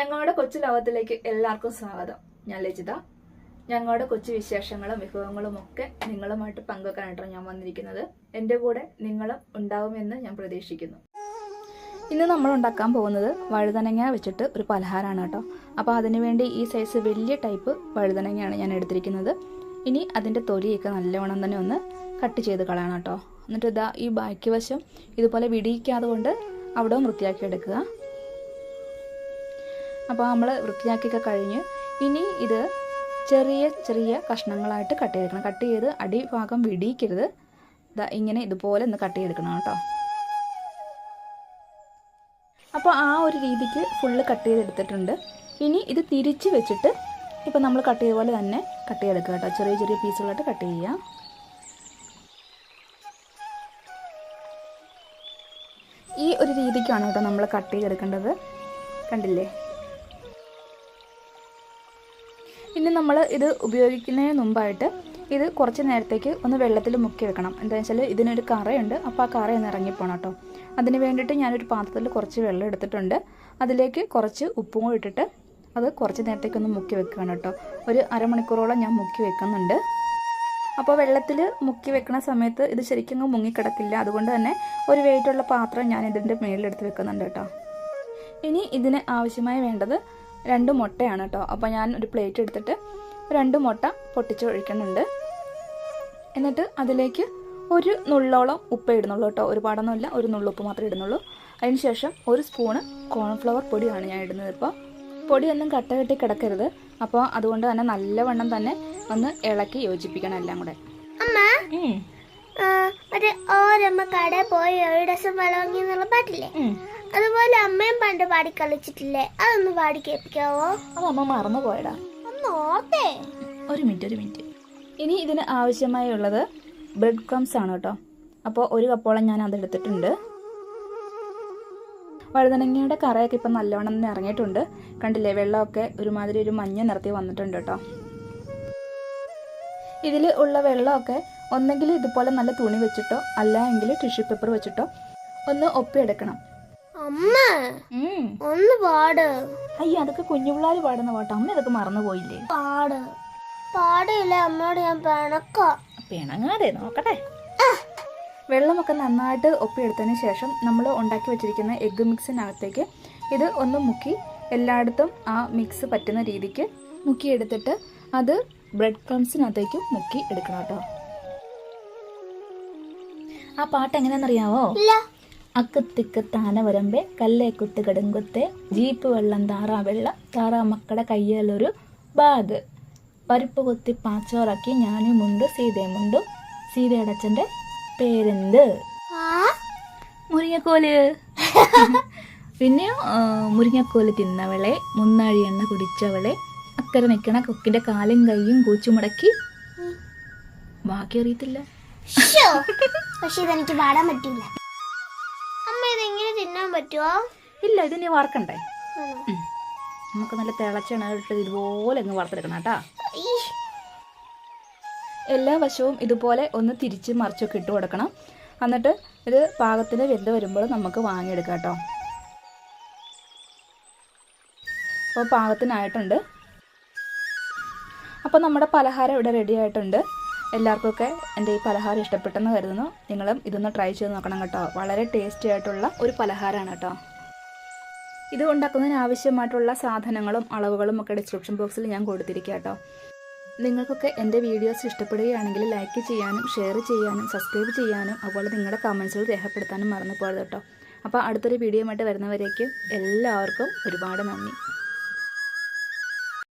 ഞങ്ങളുടെ കൊച്ചു ലോകത്തിലേക്ക് എല്ലാവർക്കും സ്വാഗതം. ഞാൻ ലജിത. ഞങ്ങളുടെ കൊച്ചു വിശേഷങ്ങളും വിഭവങ്ങളും ഒക്കെ നിങ്ങളുമായിട്ട് പങ്കുവെക്കാനായിട്ടാണ് ഞാൻ വന്നിരിക്കുന്നത്. എന്റെ കൂടെ നിങ്ങളും ഉണ്ടാവുമെന്ന് ഞാൻ പ്രതീക്ഷിക്കുന്നു. ഇന്ന് നമ്മൾ ഉണ്ടാക്കാൻ പോകുന്നത് വഴുതനങ്ങ വെച്ചിട്ട് ഒരു പലഹാരമാണ് കേട്ടോ. അപ്പോൾ അതിനുവേണ്ടി ഈ സൈസ് വലിയ ടൈപ്പ് വഴുതനങ്ങയാണ് ഞാൻ എടുത്തിരിക്കുന്നത്. ഇനി അതിന്റെ തൊലിയൊക്കെ നല്ലവണ്ണം തന്നെ ഒന്ന് കട്ട് ചെയ്ത് കളയണം കേട്ടോ. എന്നിട്ട് ഇതാ ഈ ബാക്കി വശം ഇതുപോലെ വിടിയിക്കാതെ കൊണ്ട് അവിടെ വൃത്തിയാക്കി എടുക്കുക. അപ്പോൾ നമ്മൾ വൃത്തിയാക്കിയൊക്കെ കഴിഞ്ഞ് ഇനി ഇത് ചെറിയ ചെറിയ കഷ്ണങ്ങളായിട്ട് കട്ട് ചെയ്തെടുക്കണം. കട്ട് ചെയ്ത് അടിഭാഗം വിടിയിക്കരുത്. ഇങ്ങനെ ഇതുപോലെ ഒന്ന് കട്ട് ചെയ്തെടുക്കണം കേട്ടോ. അപ്പോൾ ആ ഒരു രീതിക്ക് ഫുള്ള് കട്ട് ചെയ്തെടുത്തിട്ടുണ്ട്. ഇനി ഇത് തിരിച്ച് വെച്ചിട്ട് ഇപ്പം നമ്മൾ കട്ട് ചെയ്ത പോലെ തന്നെ കട്ട് ചെയ്തെടുക്കുക കേട്ടോ. ചെറിയ ചെറിയ പീസുകളായിട്ട് കട്ട് ചെയ്യുക. ഈ ഒരു രീതിക്കാണ് കേട്ടോ നമ്മൾ കട്ട് ചെയ്തെടുക്കേണ്ടത്. കണ്ടില്ലേ? ഇനി നമ്മൾ ഇത് ഉപയോഗിക്കുന്നതിന് മുമ്പായിട്ട് ഇത് കുറച്ച് നേരത്തേക്ക് ഒന്ന് വെള്ളത്തിൽ മുക്കി വെക്കണം. എന്താണെന്ന് വെച്ചാൽ ഇതിനൊരു കറയുണ്ട്. അപ്പോൾ ആ കറ ഒന്ന് ഇറങ്ങിപ്പോണം കേട്ടോ. അതിന് വേണ്ടിയിട്ട് ഞാനൊരു പാത്രത്തിൽ കുറച്ച് വെള്ളം എടുത്തിട്ടുണ്ട്. അതിലേക്ക് കുറച്ച് ഉപ്പും കൂടി ഇട്ടിട്ട് അത് കുറച്ച് നേരത്തേക്ക് ഒന്ന് മുക്കി വെക്കുകയാണ് കേട്ടോ. ഒരു അരമണിക്കൂറോളം ഞാൻ മുക്കി വെക്കുന്നുണ്ട്. അപ്പോൾ വെള്ളത്തിൽ മുക്കി വെക്കുന്ന സമയത്ത് ഇത് ശരിക്കും മുങ്ങിക്കിടക്കില്ല. അതുകൊണ്ട് തന്നെ ഒരു വെയിറ്റുള്ള പാത്രം ഞാൻ ഇതിന്റെ മേളിലെടുത്ത് വെക്കുന്നുണ്ട് കേട്ടോ. ഇനി ഇതിന് ആവശ്യമായി വേണ്ടത് രണ്ട് മുട്ടയാണ് കേട്ടോ. അപ്പോൾ ഞാൻ ഒരു പ്ലേറ്റ് എടുത്തിട്ട് രണ്ട് മുട്ട പൊട്ടിച്ച് ഒഴിക്കുന്നുണ്ട് എന്നിട്ട് അതിലേക്ക് ഒരു നുള്ളോളം ഉപ്പ് ഇടുന്നുള്ളൂ കേട്ടോ. ഒരുപാടൊന്നുമില്ല ഒരു നുള്ളുപ്പ് മാത്രമേ ഇടുന്നുള്ളൂ. അതിനുശേഷം ഒരു സ്പൂണ് കോൺഫ്ലവർ പൊടിയാണ് ഞാൻ ഇടുന്നത് ഇപ്പോൾ പൊടിയൊന്നും കട്ട കെട്ടി കിടക്കരുത്. അപ്പോൾ അതുകൊണ്ട് തന്നെ നല്ലവണ്ണം തന്നെ ഒന്ന് ഇളക്കി യോജിപ്പിക്കണം എല്ലാം കൂടെ. അമ്മ ഓരമ്മ കട പോയി ഒരു ഡസം വളങ്ങി എന്നുള്ള പാട്ടില്ലേ? അതുപോലെ അമ്മയും പണ്ട് പാടി കളിച്ചിട്ടില്ലേ? അതൊന്ന് പാടി കേൾപ്പിക്കാവോ? അത് അമ്മ മറന്നു പോയടാ. ഒന്ന് ഓർത്തേ ഒരു മിനിറ്റ് ഒരു മിനിറ്റ്. ഇനി ഇതിന് ആവശ്യമായി ഉള്ളത് ബ്രെഡ് ക്രംസ് ആണ് കേട്ടോ. അപ്പോൾ ഒരു കപ്പോളം ഞാൻ അതെടുത്തിട്ടുണ്ട് വഴുതനങ്ങയുടെ കറയൊക്കെ ഇപ്പം നല്ലവണ്ണം തന്നെ ഇറങ്ങിയിട്ടുണ്ട്. കണ്ടില്ലേ വെള്ളമൊക്കെ ഒരുമാതിരി ഒരു മഞ്ഞ നിറത്തി വന്നിട്ടുണ്ട് കേട്ടോ. ഇതിൽ ഉള്ള വെള്ളമൊക്കെ ഒന്നെങ്കിൽ ഇതുപോലെ നല്ല തുണി വെച്ചിട്ടോ അല്ല എങ്കിൽ ടിഷ്യൂ പേപ്പർ വെച്ചിട്ടോ ഒന്ന് ഒപ്പിയെടുക്കണം. അമ്മ. ഒന്ന് പാട്. അയ്യോ അതൊക്കെ കുഞ്ഞു പിള്ളേർ പാടുന്ന പാട്ട്. അമ്മ ഇതൊക്കെ മറന്നു പോയില്ലേ പാട്. പാടില്ല അമ്മയോട് ഞാൻ പിണക്ക. പിണങ്ങാതെ നോക്കട്ടെ. വെള്ളമൊക്കെ നന്നായിട്ട് ഒപ്പിയെടുത്തതിന് ശേഷം നമ്മൾ ഉണ്ടാക്കി വെച്ചിരിക്കുന്ന എഗ്ഗ് മിക്സിനകത്തേക്ക് ഇത് ഒന്ന് മുക്കി എല്ലായിടത്തും ആ മിക്സ് പറ്റുന്ന രീതിക്ക് മുക്കിയെടുത്തിട്ട് അത് ബ്രെഡ് ക്രംസിനകത്തേക്ക് മുക്കി എടുക്കണം കേട്ടോ. ആ പാട്ട് എങ്ങനെയാണെന്നറിയാവോ? ഇല്ല അക്കത്തിക്ക് താന വരമ്പെ കല്ലേക്കുത്ത് കടുങ്കുത്തെ ജീപ്പ് വെള്ളം താറാ വെള്ളം താറാ മക്കളുടെ കയ്യിലൊരു ബാഗ്. പരിപ്പ് കൊത്തി പാച്ചോറാക്കി ഞാനും മുണ്ട് സീതയുമുണ്ടും സീതയുടെ അച്ഛന്റെ പേരെന്ത്? മുരിങ്ങക്കോൽ. പിന്നെ മുരിങ്ങക്കോൽ തിന്നവളെ മുന്നാഴി എണ്ണ കുടിച്ചവളെ അക്കരെ നിൽക്കണ കൊക്കിന്റെ കാലും കൈയും കൂച്ചുമുടക്കി ബാക്കി അറിയത്തില്ല. പക്ഷെ ഇതെനിക്ക് പാടാൻ പറ്റൂല അമ്മ ഇതെങ്ങനെ തിന്നാൻ പറ്റുമോ ഇല്ല ഇത് നീ വറക്കണ്ടേ? നമുക്ക് നല്ല തിളച്ചാണ് ഇട്ട് ഇതുപോലെ അങ്ങ് വറുത്തെടുക്കണം കേട്ടാ. എല്ലാ വശവും ഇതുപോലെ ഒന്ന് തിരിച്ച് മറിച്ചൊക്കെ ഇട്ട് കൊടുക്കണം. എന്നിട്ട് ഇത് പാകത്തിന് വെന്ത് വരുമ്പോൾ നമുക്ക് വാങ്ങിയെടുക്കാം കേട്ടോ. അപ്പോൾ പാകത്തിനായിട്ടുണ്ട്. അപ്പോൾ നമ്മുടെ പലഹാരം ഇവിടെ റെഡി ആയിട്ടുണ്ട്. എല്ലാവർക്കൊക്കെ എന്റെ ഈ പലഹാരം ഇഷ്ടപ്പെട്ടെന്ന് കരുതുന്നു. നിങ്ങളും ഇതൊന്ന് ട്രൈ ചെയ്ത് നോക്കണം കേട്ടോ. വളരെ ടേസ്റ്റി ആയിട്ടുള്ള ഒരു പലഹാരമാണ് കേട്ടോ. ഇത് ഉണ്ടാക്കുന്നതിന് ആവശ്യമായിട്ടുള്ള സാധനങ്ങളും അളവുകളും ഒക്കെ ഡിസ്ക്രിപ്ഷൻ ബോക്സിൽ ഞാൻ കൊടുത്തിരിക്കുക കേട്ടോ. നിങ്ങൾക്കൊക്കെ എന്റെ വീഡിയോസ് ഇഷ്ടപ്പെടുകയാണെങ്കിൽ ലൈക്ക് ചെയ്യാനും ഷെയർ ചെയ്യാനും സബ്സ്ക്രൈബ് ചെയ്യാനും അതുപോലെ നിങ്ങളുടെ കമൻസുകൾ രേഖപ്പെടുത്താനും മറന്നു പോകരുത് കേട്ടോ. അപ്പോൾ അടുത്തൊരു വീഡിയോ ആയിട്ട് വരുന്നവരേക്കും എല്ലാവർക്കും ഒരുപാട് നന്ദി.